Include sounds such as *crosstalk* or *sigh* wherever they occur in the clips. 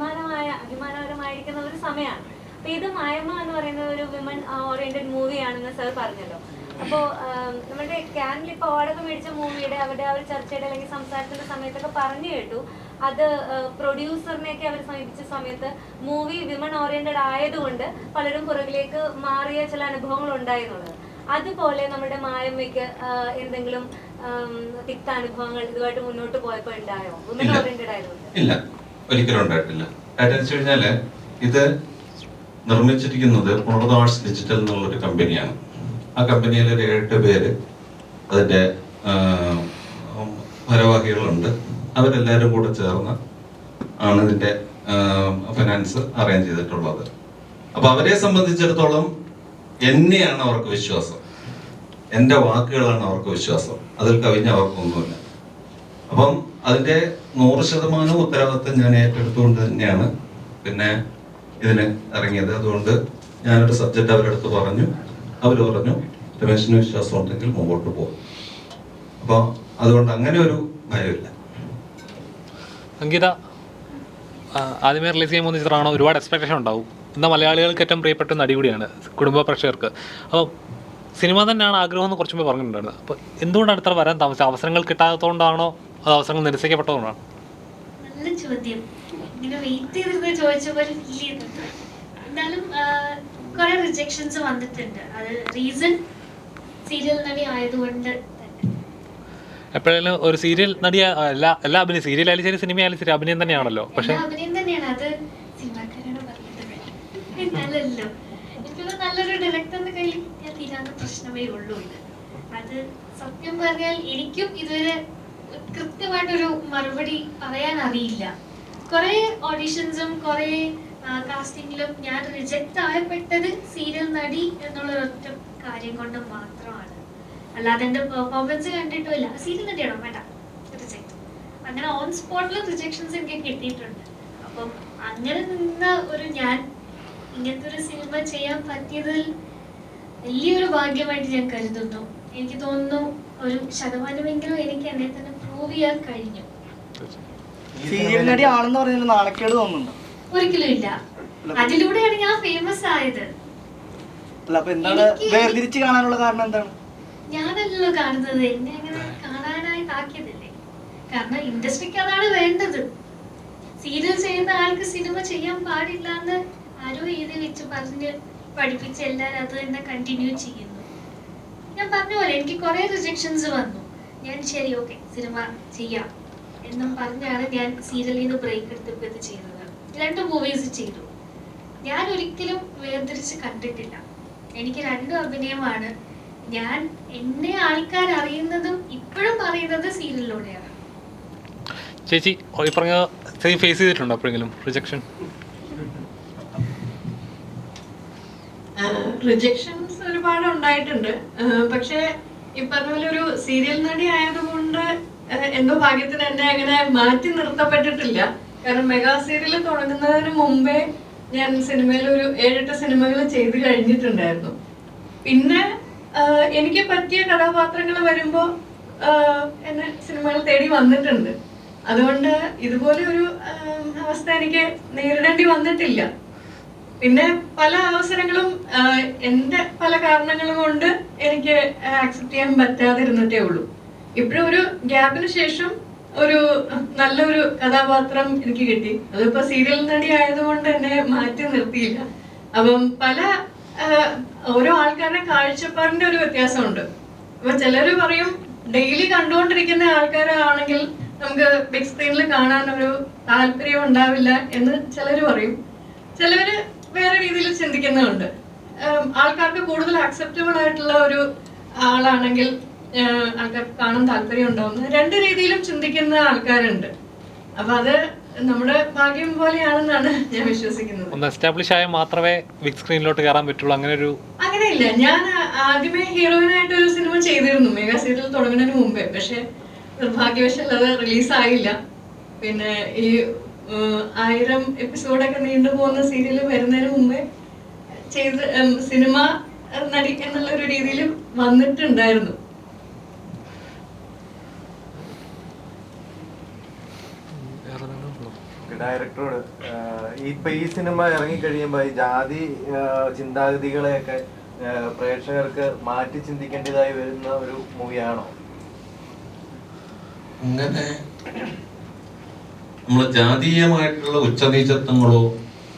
അഭിമാനമായ അഭിമാനകരമായിരിക്കുന്ന ഒരു സമയമാണ് അപ്പൊ ഇത് മായമ്മ എന്ന് പറയുന്ന ഒരു വിമൻ ഓറിയന്റഡ് മൂവിയാണെന്ന് സർ പറഞ്ഞല്ലോ. അപ്പോ നമ്മുടെ ക്യാനിൽ ഇപ്പൊ അവാർഡൊക്കെ മേടിച്ച മൂവിയുടെ അവരുടെ ആ ഒരു ചർച്ചയുടെ അല്ലെങ്കിൽ സംസാരത്തിന്റെ സമയത്തൊക്കെ പറഞ്ഞു കേട്ടു. അത് പ്രൊഡ്യൂസറിനെയൊക്കെ അവർ സമീപിച്ച സമയത്ത് മൂവി വിമൺ ഓറിയന്റഡ് ആയതുകൊണ്ട് പലരും പുറകിലേക്ക് മാറിയ ചില അനുഭവങ്ങൾ ഉണ്ടായിരുന്നുള്ളത്. അതുപോലെ നമ്മുടെ മായമ്മയ്ക്ക് എന്തെങ്കിലും തിക്ത അനുഭവങ്ങൾ ഇതുമായിട്ട് മുന്നോട്ട് പോയപ്പോ ഉണ്ടായോ? വിമൺ ഓറിയന്റഡ് ആയതുകൊണ്ട്. ഒരിക്കലും ഉണ്ടായിട്ടില്ല. കാര്യം കഴിഞ്ഞാൽ ഇത് നിർമ്മിച്ചിരിക്കുന്നത് പുണർദ ഡിജിറ്റൽ എന്നുള്ളൊരു കമ്പനിയാണ് ആ കമ്പനിയിലെ ഒരു എട്ട് പേര് അതിന്റെ ഭാരവാഹികളുണ്ട്. അവരെല്ലാവരും കൂടെ ചേർന്ന് ആണ് ഇതിന്റെ ഫിനാൻസ് അറേഞ്ച് ചെയ്തിട്ടുള്ളത്. അപ്പൊ അവരെ സംബന്ധിച്ചിടത്തോളം എന്നെയാണ് അവർക്ക് വിശ്വാസം. എന്റെ വാക്കുകളാണ് അവർക്ക് വിശ്വാസം. അതിൽ കവിഞ്ഞ അവർക്കൊന്നുമില്ല. അപ്പം അതിന്റെ നൂറ് ശതമാനം ഉത്തരവാദിത്വം ഞാൻ ഏറ്റെടുത്തുകൊണ്ട് തന്നെയാണ് പിന്നെ ഇതിന് ഇറങ്ങിയത്. അതുകൊണ്ട് ഞാനൊരു സബ്ജക്റ്റ് അവരെടുത്ത് പറഞ്ഞു. അവർ പറഞ്ഞു രമേശിന് വിശ്വാസം ഉണ്ടെങ്കിൽ മുമ്പോട്ട് പോകും അപ്പോൾ അതുകൊണ്ട് അങ്ങനെ ഒരു ഭയമില്ല. അങ്കിത ആദ്യമേ റിലീസ് ചെയ്യാൻ പോകുന്ന ചിത്രമാണോ? ഒരുപാട് എക്സ്പെക്ടേഷൻ ഉണ്ടാവും. എന്നാൽ മലയാളികൾക്ക് ഏറ്റവും പ്രിയപ്പെട്ട നടി കൂടിയാണ് കുടുംബ പ്രേക്ഷകർക്ക്. അപ്പോൾ സിനിമ തന്നെയാണ് ആഗ്രഹം എന്ന് കുറച്ച് മുമ്പ് പറഞ്ഞിട്ടുണ്ടായിരുന്നു. അപ്പോൾ എന്തുകൊണ്ടാണ് ഇത്ര വരാൻ താമസിച്ചത്? അവസരങ്ങൾ കിട്ടാത്തതുകൊണ്ടാണോ? അതോ അവസരങ്ങൾ നിരസിക്കപ്പെട്ടതുകൊണ്ടാണ്. നല്ല ചോദ്യം. ഇങ്ങനെ വെയിറ്റ് ചെയ്തിരുന്ന് ചോദിച്ച പോലെ ഫീൽ ചെയ്യുന്നുണ്ട് എന്നാലും കുറെ റിജക്ഷൻസ് വന്നിട്ടുണ്ട്. അത് റീസൺ സീരിയൽ നടി ആയതുകൊണ്ട് എപ്പോഴെങ്കിലും ഒരു സീരിയൽ നടിയ എല്ലാ എല്ലാ അഭിനയം സീരിയൽ ആയാലും ശരി സിനിമ ആയാലും ശരി അഭിനയം തന്നെയാണല്ലോ. പക്ഷേ അഭിനയം തന്നെയാണ്. അത് സിനിമാക്കാരാണ് പറഞ്ഞത്. നല്ലല്ലോ എനിക്കൊരു നല്ലൊരു ഡയറക്ടറിന്റെ കയ്യിൽ ഞാൻ തീരാത്ത പ്രശ്നമേ ഉള്ളൂ. അത് സത്യം പറഞ്ഞാൽ എനിക്കും ഇതുവരെ കൃത്യമായിട്ടൊരു മറുപടി പറയാൻ അറിയില്ല കുറെ ഓഡിഷൻസും കുറെ കാസ്റ്റിംഗിലും ഞാൻ റിജക്റ്റ് ആയപ്പെട്ടത് സീരിയൽ നടി എന്നുള്ള ഒറ്റ കാര്യം കൊണ്ട് മാത്രമാണ്. അല്ലാതെ എന്റെ പെർഫോമൻസ് കണ്ടിട്ടില്ല സീരിയൽ നടിയാണോ? വേണ്ട. റിജക്ട് അങ്ങനെ ഓൺ സ്പോട്ടിൽ റിജക്ഷൻസ് എനിക്ക് കിട്ടിയിട്ടുണ്ട്. അപ്പം അങ്ങനെ നിന്ന ഒരു ഞാൻ ഇങ്ങനത്തെ ഒരു സിനിമ ചെയ്യാൻ പറ്റിയതിൽ വലിയൊരു ഭാഗ്യമായിട്ട് ഞാൻ കരുതുന്നു. എനിക്ക് തോന്നുന്നു ഒരു ശതമാനമെങ്കിലും എനിക്ക് എന്നെ തന്നെ കഴിഞ്ഞു. സീരിയൽ നടി ആണെന്ന് പറഞ്ഞാൽ നാണക്കേട് തോന്നുന്നുണ്ടോ? ഒരിക്കലും ഇല്ല അതിലൂടെയാണ് ഞാൻ ഫേമസ് ആയത്. അല്ല അപ്പൊ എന്താണ് വേർതിരിച്ച് കാണാനുള്ള കാരണം എന്താണ്? കാണുന്നത്. എന്നെ അങ്ങനെ കാണാനായി ആക്കിയതല്ലേ കാരണം ഇൻഡസ്ട്രിക്ക് അതാണ് വേണ്ടത്. സീരിയൽ ചെയ്യുന്ന ആൾക്ക് സിനിമ ചെയ്യാൻ പാടില്ല എന്ന് ആരോ എഴുതി വെച്ച് പറഞ്ഞ് പഠിപ്പിച്ച് എല്ലാവരും അത് തന്നെ കണ്ടിന്യൂ ചെയ്യുന്നു. ഞാൻ പറഞ്ഞ പോലെ എനിക്ക് കുറെ റിജക്ഷൻസ് വന്നു. ഞാൻ ശരി ഓക്കെ. സിനിമ ചെയ്യാം. എന്നും പറഞ്ഞാണ് ഞാൻ സീരിയലിൽ നിന്ന് ബ്രേക്ക് എടുത്തപ്പോൾ ഇത് ചെയ്തത് രണ്ട് മൂവീസ് ചെയ്തു. ഞാൻ ഒരിക്കലും വേർതിരിച്ച് കണ്ടിട്ടില്ല. എനിക്ക് രണ്ടും അഭിനയമാണ്. ഞാൻ എന്നെ ആൾക്കാർ അറിയുന്നതും ഇപ്പോഴും അറിയുന്നത് സീരിയലിലൂടെയാണ്. ചേച്ചി ഈ പറഞ്ഞ ചേച്ചി ഫേസ് ചെയ്തിട്ടുണ്ടോ എപ്പോഴെങ്കിലും? റിജക്ഷൻ റിജക്ഷൻസ് ഒരുപാട് ഉണ്ടായിട്ടുണ്ട്. പക്ഷേ ഈ പറഞ്ഞ പോലെ ഒരു സീരിയൽ നടി ആയതുകൊണ്ട് എന്തോ ഭാഗ്യത്തിന് എന്നെ അങ്ങനെ മാറ്റി നിർത്തപ്പെട്ടിട്ടില്ല. കാരണം മെഗാ സീരിയൽ തുടങ്ങുന്നതിന് മുമ്പേ ഞാൻ സിനിമയിൽ ഒരു ഏഴെട്ട് സിനിമകൾ ചെയ്ത് കഴിഞ്ഞിട്ടുണ്ടായിരുന്നു. പിന്നെ എനിക്ക് പറ്റിയ കഥാപാത്രങ്ങൾ വരുമ്പോൾ എന്നെ സിനിമകൾ തേടി വന്നിട്ടുണ്ട്. അതുകൊണ്ട് ഇതുപോലെ ഒരു അവസ്ഥ എനിക്ക് നേരിടേണ്ടി വന്നിട്ടില്ല. പിന്നെ പല അവസരങ്ങളും എന്റെ പല കാരണങ്ങളും കൊണ്ട് എനിക്ക് ആക്സെപ്റ്റ് ചെയ്യാൻ പറ്റാതിരുന്നിട്ടേ ഉള്ളൂ. ഇപ്പോഴും ഒരു ഗ്യാപ്പിന് ശേഷം ഒരു നല്ലൊരു കഥാപാത്രം എനിക്ക് കിട്ടി. അതിപ്പോ സീരിയൽ നടി ആയതുകൊണ്ട് എന്നെ മാറ്റി നിർത്തിയില്ല. അപ്പം പല ഓരോ ആൾക്കാരുടെ കാഴ്ചപ്പാടിന്റെ ഒരു വ്യത്യാസമുണ്ട്. അപ്പൊ ചിലര് പറയും ഡെയിലി കണ്ടുകൊണ്ടിരിക്കുന്ന ആൾക്കാരാണെങ്കിൽ നമുക്ക് ബിഗ് സ്ക്രീനിൽ കാണാൻ ഒരു താല്പര്യം ഉണ്ടാവില്ല എന്ന് ചിലര് പറയും. ചിലവര് വേറെ രീതിയിൽ ചിന്തിക്കുന്നുണ്ട് ആൾക്കാർക്ക് കൂടുതൽ അക്സെപ്റ്റബിൾ ആയിട്ടുള്ള ഒരു ആളാണെങ്കിൽ ആൾക്കാർ കാണാൻ താല്പര്യം ഉണ്ടാവുന്നു രണ്ട് രീതിയിലും ചിന്തിക്കുന്ന ആൾക്കാരുണ്ട്. അപ്പൊ അത് നമ്മുടെ ഭാഗ്യം പോലെയാണെന്നാണ് ഞാൻ വിശ്വസിക്കുന്നത്. ഒന്ന് എസ്റ്റാബ്ലിഷ് ആയ മാത്രമേ ബിഗ് സ്ക്രീനിലോട്ട് കയറാൻ പറ്റുള്ളൂ. അങ്ങനെ ഒരു അങ്ങനെയില്ല. ഞാൻ ആദ്യമേ ഹീറോയിനായിട്ട് ഒരു സിനിമ ചെയ്തിരുന്നു. മെഗാ സീരിയൽ തുടങ്ങുന്നതിന് മുമ്പേ. പക്ഷെ നിർഭാഗ്യവശാൽ അത് റിലീസായില്ല പിന്നെ ഈ ആയിരം എപ്പിസോഡൊക്കെ നീണ്ടു പോകുന്ന സീരിയൽ വരുന്നതിന് മുമ്പേ ചെയ്ത് സിനിമ നടി എന്നുള്ള ഒരു രീതിയിൽ വന്നിട്ടുണ്ടായിരുന്നു? ഡയറക്ടറോട് ഇപ്പൊ ഈ സിനിമ ഇറങ്ങിക്കഴിയുമ്പോ ഈ ജാതി ചിന്താഗതികളെയൊക്കെ പ്രേക്ഷകർക്ക് മാറ്റി ചിന്തിക്കേണ്ടതായി വരുന്ന ഒരു മൂവിയാണോ അങ്ങനെ നമ്മൾ ജാതീയമായിട്ടുള്ള ഉച്ചനീചത്വങ്ങളോ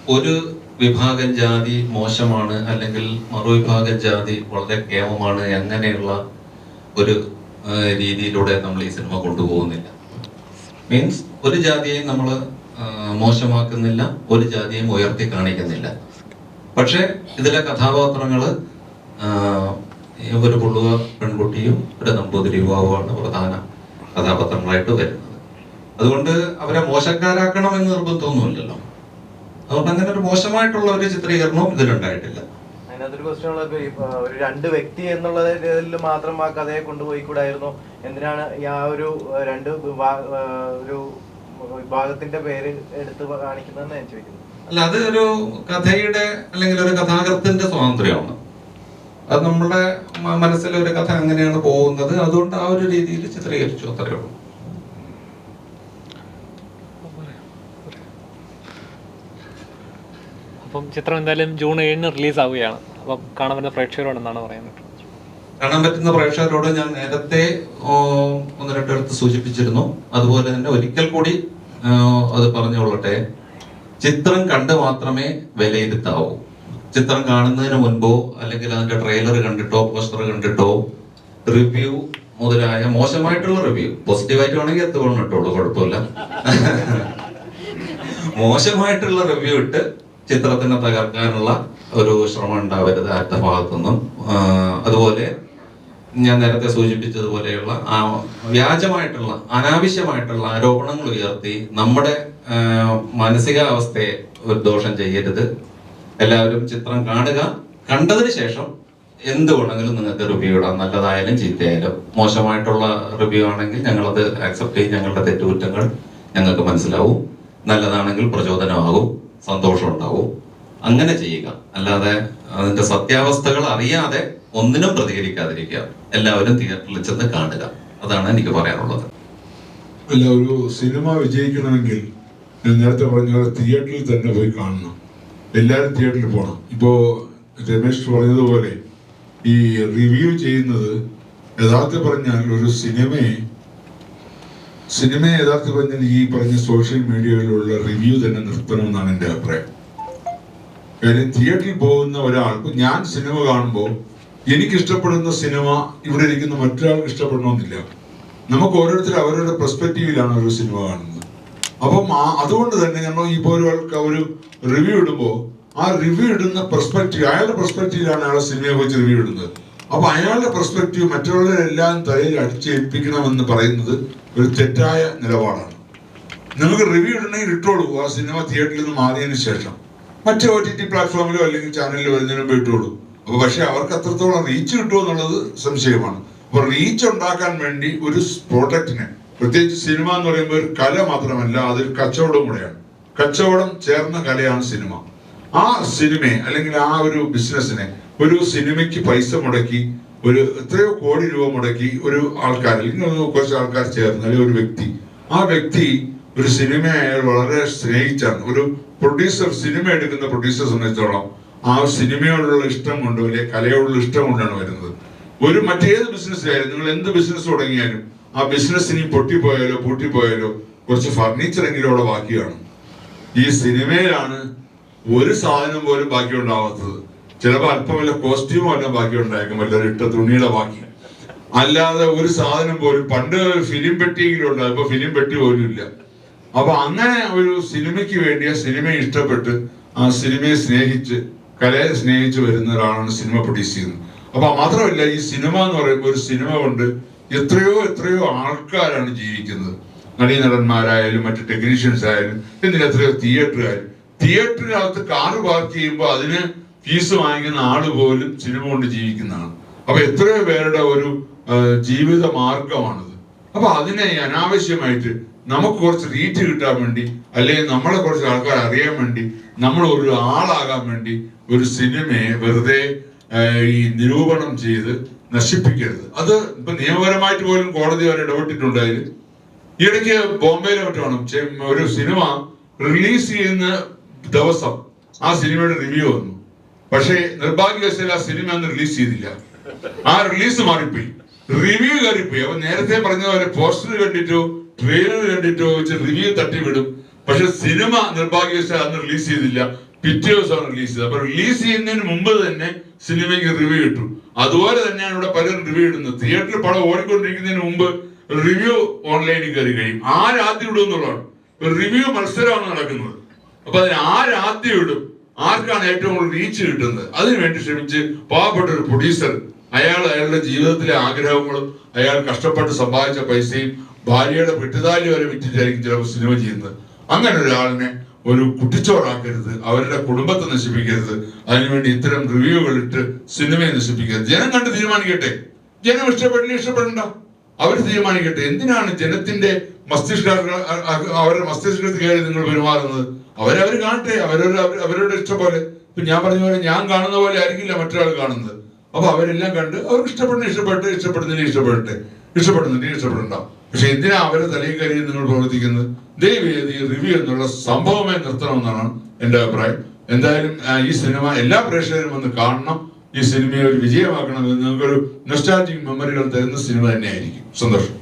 ഒരു വിഭാഗം ജാതി മോശമാണ് അല്ലെങ്കിൽ മറുവിഭാഗം ജാതി വളരെ കേമമാണ് അങ്ങനെയുള്ള ഒരു രീതിയിലൂടെ നമ്മൾ ഈ സിനിമ കൊണ്ടുപോകുന്നില്ല. മീൻസ് ഒരു ജാതിയെയും നമ്മൾ മോശമാക്കുന്നില്ല ഒരു ജാതിയെയും ഉയർത്തി കാണിക്കുന്നില്ല. പക്ഷേ ഇതിലെ കഥാപാത്രങ്ങൾ ഒരു പുള്ളുവ പെൺകുട്ടിയും ഒരു നമ്പൂതിരി യുവാവുമാണ് പ്രധാന കഥാപാത്രങ്ങളായിട്ട് വരുന്നത്. അതുകൊണ്ട് അവരെ മോശക്കാരാക്കണം എന്ന് നിർബന്ധമൊന്നുമില്ലല്ലോ. അതുകൊണ്ട് അങ്ങനെ ഒരു മോശമായിട്ടുള്ള ഒരു ചിത്രീകരണവും ഇതിലുണ്ടായിട്ടില്ല. അതിനകത്തൊരു ക്വസ്റ്റ്യൻ ഉള്ളത് ഒരു രണ്ട് വ്യക്തി എന്നുള്ളതിൽ മാത്രം ആ കഥയെ കൊണ്ടുപോയി കൂടായിരുന്നു എന്തിനാണ് ആ ഒരു രണ്ട് ഒരു വിഭാഗത്തിന്റെ പേര് എടുത്ത് കാണിക്കുന്നതെന്ന് ഞാൻ ചോദിക്കുന്നു. അല്ല അത് ഒരു കഥയുടെ അല്ലെങ്കിൽ ഒരു കഥാകൃത്തിന്റെ സ്വാതന്ത്ര്യമാണ്. അത് നമ്മുടെ മനസ്സിലെ ഒരു കഥ അങ്ങനെയാണ് പോകുന്നത്. അതുകൊണ്ട് ആ ഒരു രീതിയിൽ ചിത്രീകരിച്ചു അത്രയേ ഉള്ളൂ. അപ്പം ചിത്രം എന്തായാലും ജൂൺ ഏഴിന് റിലീസ് ആവുകയാണ് അപ്പം കാണാൻ പറ്റുന്ന പ്രേക്ഷകരോട് എന്നാണ് പറയുന്നത്? കാണാൻ പറ്റുന്ന പ്രേക്ഷകരോട് ഞാൻ നേരത്തെ ഒന്ന് രണ്ടിടത്ത് സൂചിപ്പിച്ചിരുന്നു. അതുപോലെ തന്നെ ഒരിക്കൽ കൂടി അത് പറഞ്ഞുകൊള്ളട്ടെ. ചിത്രം കണ്ട് മാത്രമേ വിലയിരുത്താവൂ. ചിത്രം കാണുന്നതിന് മുൻപോ അല്ലെങ്കിൽ അതിന്റെ ട്രെയിലർ കണ്ടിട്ടോ പോസ്റ്റർ കണ്ടിട്ടോ റിവ്യൂ മുതലായ മോശമായിട്ടുള്ള റിവ്യൂ. പോസിറ്റീവായിട്ട് വേണമെങ്കിൽ എത്തുകൊണ്ടിട്ടുള്ളൂ കുഴപ്പമില്ല. *laughs* മോശമായിട്ടുള്ള റിവ്യൂ ഇട്ട് ചിത്രത്തിനെ തകർക്കാനുള്ള ഒരു ശ്രമം ഉണ്ടാവരുത് ആരുടെ ഭാഗത്തുനിന്നും അതുപോലെ ഞാൻ നേരത്തെ സൂചിപ്പിച്ചതുപോലെയുള്ള ആ വ്യാജമായിട്ടുള്ള അനാവശ്യമായിട്ടുള്ള ആരോപണങ്ങൾ ഉയർത്തി നമ്മുടെ മാനസികാവസ്ഥയെ ഒരു ദോഷം ചെയ്യരുത്. എല്ലാവരും ചിത്രം കാണുക. കണ്ടതിന് ശേഷം എന്ത് വേണമെങ്കിലും നിങ്ങൾക്ക് റിവ്യൂ ഇടാം. നല്ലതായാലും ചീത്തയായാലും. മോശമായിട്ടുള്ള റിവ്യൂ ആണെങ്കിൽ ഞങ്ങളത് ആക്സെപ്റ്റ് ചെയ്യും. ഞങ്ങളുടെ തെറ്റുകുറ്റങ്ങൾ ഞങ്ങൾക്ക് മനസ്സിലാവും. നല്ലതാണെങ്കിൽ പ്രചോദനമാകും. സന്തോഷം ഉണ്ടാവും അങ്ങനെ ചെയ്യുക. അല്ലാതെ അതിന്റെ സത്യാവസ്ഥകൾ അറിയാതെ ഒന്നിനും പ്രതികരിക്കാതിരിക്കുക. എല്ലാവരും തിയേറ്ററിൽ ചെന്ന് കാണുക. അതാണ് എനിക്ക് പറയാനുള്ളത്. അല്ല ഒരു സിനിമ വിജയിക്കണമെങ്കിൽ ഞാൻ നേരത്തെ പറഞ്ഞ തിയേറ്ററിൽ തന്നെ പോയി കാണണം. എല്ലാവരും തിയേറ്ററിൽ പോകണം ഇപ്പോ രമേശ് പറഞ്ഞതുപോലെ ഈ റിവ്യൂ ചെയ്യുന്നത് യഥാർത്ഥം പറഞ്ഞാൽ ഒരു സിനിമയെ സിനിമയെ യഥാർത്ഥ പറഞ്ഞാൽ ഈ പറഞ്ഞ സോഷ്യൽ മീഡിയയിലുള്ള റിവ്യൂ തന്നെ നിർത്തണമെന്നാണ് എന്റെ അഭിപ്രായം. കാര്യം തിയേറ്ററിൽ പോകുന്ന ഒരാൾക്ക് ഞാൻ സിനിമ കാണുമ്പോൾ എനിക്ക് ഇഷ്ടപ്പെടുന്ന സിനിമ ഇവിടെ ഇരിക്കുന്ന മറ്റൊരാൾക്ക് ഇഷ്ടപ്പെടണമെന്നില്ല. നമുക്ക് ഓരോരുത്തർ അവരുടെ പെർസ്പെക്റ്റീവിലാണ് ഒരു സിനിമ കാണുന്നത്. അപ്പം അതുകൊണ്ട് തന്നെ നമ്മൾ ഇപ്പോൾ ഒരാൾക്ക് ഒരു റിവ്യൂ ഇടുമ്പോൾ ആ റിവ്യൂ ഇടുന്ന പെർസ്പെക്റ്റീവ് അയാളുടെ പെർസ്പെക്റ്റീവിലാണ് അയാളെ സിനിമയെ കുറിച്ച് റിവ്യൂ ഇടുന്നത്. അപ്പൊ അയാളുടെ പെർസ്പെക്റ്റീവ് മറ്റുള്ളവരെല്ലാം തലയിൽ അടിച്ചേൽപ്പിക്കണമെന്ന് പറയുന്നത് ഒരു തെറ്റായ നിലപാടാണ്. നിങ്ങൾക്ക് റിവ്യൂ ഇടണമെങ്കിൽ ഇട്ടോളൂ. ആ സിനിമ തിയേറ്ററിൽ നിന്ന് മാറിയതിനു ശേഷം. മറ്റേ ഒ ടി ടി പ്ലാറ്റ്ഫോമിലോ അല്ലെങ്കിൽ ചാനലിലോ വരുന്നതിനും ഇട്ടോളൂ. അപ്പൊ പക്ഷെ അവർക്ക് അത്രത്തോളം റീച്ച് കിട്ടുമോ എന്നുള്ളത് സംശയമാണ്. അപ്പൊ റീച്ച് ഉണ്ടാക്കാൻ വേണ്ടി ഒരു പ്രോഡക്റ്റിനെ പ്രത്യേകിച്ച് സിനിമ എന്ന് പറയുമ്പോൾ ഒരു കല മാത്രമല്ല അതൊരു കച്ചവടം കൂടെയാണ്. കച്ചവടം ചേർന്ന കലയാണ് സിനിമ ആ സിനിമയെ അല്ലെങ്കിൽ ആ ഒരു ബിസിനസ്സിനെ ഒരു സിനിമയ്ക്ക് പൈസ മുടക്കി ഒരു എത്രയോ കോടി രൂപ മുടക്കി ഒരു ആൾക്കാർ അല്ലെങ്കിൽ കുറച്ച് ആൾക്കാർ ചേർന്ന് അല്ലെങ്കിൽ ഒരു വ്യക്തി. ആ വ്യക്തി ഒരു സിനിമ അയാൾ വളരെ സ്നേഹിച്ചാണ്. ഒരു പ്രൊഡ്യൂസർ സിനിമ എടുക്കുന്ന പ്രൊഡ്യൂസറെ സംബന്ധിച്ചോളം ആ സിനിമയോടുള്ള ഇഷ്ടം കൊണ്ടോ അല്ലെങ്കിൽ കലയോടുള്ള ഇഷ്ടം കൊണ്ടാണ് വരുന്നത്. ഒരു മറ്റേത് ബിസിനസ്സിലായാലും നിങ്ങൾ എന്ത് ബിസിനസ് തുടങ്ങിയാലും ആ ബിസിനസ് ഇനി പൊട്ടിപ്പോയാലോ പൂട്ടിപ്പോയാലോ കുറച്ച് ഫർണിച്ചർ എങ്കിലും അവിടെ ബാക്കിയാണ്. ഈ സിനിമയിലാണ് ഒരു സാധനം പോലും ബാക്കി ഉണ്ടാവാത്തത് ചിലപ്പോൾ അല്പം വല്ല കോസ്റ്റ്യൂമോ അല്ല ബാക്കി ഉണ്ടായേക്കും വല്ലൊരു ഇട്ട തുണിയുടെ ബാക്കി. അല്ലാതെ ഒരു സാധനം പോലും പണ്ട് ഫിലിം പെട്ടിയെങ്കിലും ഉണ്ടാകും ഇപ്പൊ ഫിലിം പെട്ടി പോലും ഇല്ല. അപ്പൊ അങ്ങനെ ഒരു സിനിമയ്ക്ക് വേണ്ടി ആ സിനിമയെ ഇഷ്ടപ്പെട്ട് ആ സിനിമയെ സ്നേഹിച്ച് കലയെ സ്നേഹിച്ച് വരുന്ന ഒരാളാണ് സിനിമ പ്രൊഡ്യൂസ് ചെയ്യുന്നത്. അപ്പൊ മാത്രമല്ല ഈ സിനിമ എന്ന് പറയുമ്പോൾ ഒരു സിനിമ കൊണ്ട് എത്രയോ എത്രയോ ആൾക്കാരാണ് ജീവിക്കുന്നത്. നടീനടന്മാരായാലും മറ്റു ടെക്നീഷ്യൻസ് ആയാലും എന്തിന് എത്രയോ തിയേറ്ററുകാരും തിയേറ്ററിനകത്ത് കാറ് പാർക്ക് ചെയ്യുമ്പോൾ അതിന് ഫീസ് വാങ്ങിക്കുന്ന ആൾ പോലും സിനിമ കൊണ്ട് ജീവിക്കുന്നതാണ്. അപ്പൊ എത്രയോ പേരുടെ ഒരു ജീവിത മാർഗമാണിത് അപ്പൊ അതിനെ അനാവശ്യമായിട്ട് നമുക്ക് കുറച്ച് റീച്ച് കിട്ടാൻ വേണ്ടി അല്ലെങ്കിൽ നമ്മളെ കുറച്ച് ആൾക്കാർ അറിയാൻ വേണ്ടി നമ്മൾ ഒരു ആളാകാൻ വേണ്ടി ഒരു സിനിമയെ വെറുതെ ഈ നിരൂപണം ചെയ്ത് നശിപ്പിക്കരുത്. അത് ഇപ്പൊ നിയമപരമായിട്ട് പോലും കോടതി വരെ ഇടപെട്ടിട്ടുണ്ട് അതിൽ ഇടയ്ക്ക് ബോംബെയിലെ മറ്റാണ്. ഒരു സിനിമ റിലീസ് ചെയ്യുന്ന ദിവസം ആ സിനിമയുടെ റിവ്യൂ വന്നു. പക്ഷേ നിർഭാഗ്യവശാൽ ആ സിനിമ അന്ന് റിലീസ് ചെയ്തില്ല. ആ റിലീസ് മാറിപ്പോയി. റിവ്യൂ കയറിപ്പോയി. അപ്പൊ നേരത്തെ പറഞ്ഞ പോലെ പോസ്റ്റർ കണ്ടിട്ടോ ട്രെയിലർ കണ്ടിട്ടോ വെച്ച് റിവ്യൂ തട്ടിവിടും. പക്ഷെ സിനിമ നിർഭാഗ്യവശാൽ അന്ന് റിലീസ് ചെയ്തില്ല. പിറ്റേ ദിവസമാണ് റിലീസ് ചെയ്തത്. അപ്പൊ റിലീസ് ചെയ്യുന്നതിന് മുമ്പ് തന്നെ സിനിമയ്ക്ക് റിവ്യൂ കിട്ടും. അതുപോലെ തന്നെയാണ് ഇവിടെ പലരും റിവ്യൂ ഇടുന്നത്. തിയേറ്ററിൽ പടം ഓടിക്കൊണ്ടിരിക്കുന്നതിന് മുമ്പ് റിവ്യൂ ഓൺലൈനിൽ കയറി കഴിയും. ആരാദ്യം ഇടും എന്നുള്ളതാണ്. റിവ്യൂ മത്സരമാണ് നടക്കുന്നത്. അപ്പൊ അതിന് ആരാദ്യം ഇടും? ആർക്കാണ് ഏറ്റവും കൂടുതൽ റീച്ച് കിട്ടുന്നത്? അതിനുവേണ്ടി ശ്രമിച്ച് പാവപ്പെട്ട ഒരു പ്രൊഡ്യൂസർ അയാൾ അയാളുടെ ജീവിതത്തിലെ ആഗ്രഹങ്ങളും അയാൾ കഷ്ടപ്പെട്ട് സമ്പാദിച്ച പൈസയും ഭാര്യയുടെ വെട്ടുതാലി വരെ വിറ്റിട്ടായിരിക്കും ചിലപ്പോൾ സിനിമ ചെയ്യുന്നത്. അങ്ങനെ ഒരാളിനെ ഒരു കുട്ടിച്ചോറാക്കരുത് അവരുടെ കുടുംബത്തെ നശിപ്പിക്കരുത് അതിനുവേണ്ടി ഇത്തരം റിവ്യൂകൾ ഇട്ട് സിനിമയെ നശിപ്പിക്കരുത്. ജനം കണ്ട് തീരുമാനിക്കട്ടെ? ജനം ഇഷ്ടപ്പെടില്ല ഇഷ്ടപ്പെടണ്ട. അവർ തീരുമാനിക്കട്ടെ. എന്തിനാണ് ജനത്തിന്റെ മസ്തിഷ്ക അവരുടെ മസ്തിഷ്കത്തിൽ കയറി നിങ്ങൾ പെരുമാറുന്നത്? അവരവർ കാണട്ടെ അവരവർ അവരുടെ ഇഷ്ടം പോലെ ഇപ്പൊ ഞാൻ പറഞ്ഞ പോലെ ഞാൻ കാണുന്ന പോലെ ആയിരിക്കില്ല മറ്റൊരാൾ കാണുന്നത്. അപ്പൊ അവരെല്ലാം കണ്ട് അവർക്ക് ഇഷ്ടപ്പെടുന്ന ഇഷ്ടപ്പെട്ട് ഇഷ്ടപ്പെടുന്നതിന് ഇഷ്ടപ്പെടട്ടെ. ഇഷ്ടപ്പെടുന്നില്ല ഇഷ്ടപ്പെടണ്ട പക്ഷെ എന്തിനാ അവരെ തലയിൽ കയറി നിങ്ങൾ പ്രവർത്തിക്കുന്നത്? ദയവേദി റിവ്യൂ എന്നുള്ള സംഭവമേ നിർത്തണമെന്നാണ് എന്റെ അഭിപ്രായം. എന്തായാലും ഈ സിനിമ എല്ലാ പ്രേക്ഷകരും ഒന്ന് കാണണം. ഈ സിനിമയെ ഒരു വിജയമാക്കണം നിങ്ങൾക്കൊരു നൊസ്റ്റാൾജിക് മെമ്മറികൾ തരുന്ന സിനിമ തന്നെയായിരിക്കും. സന്തോഷം.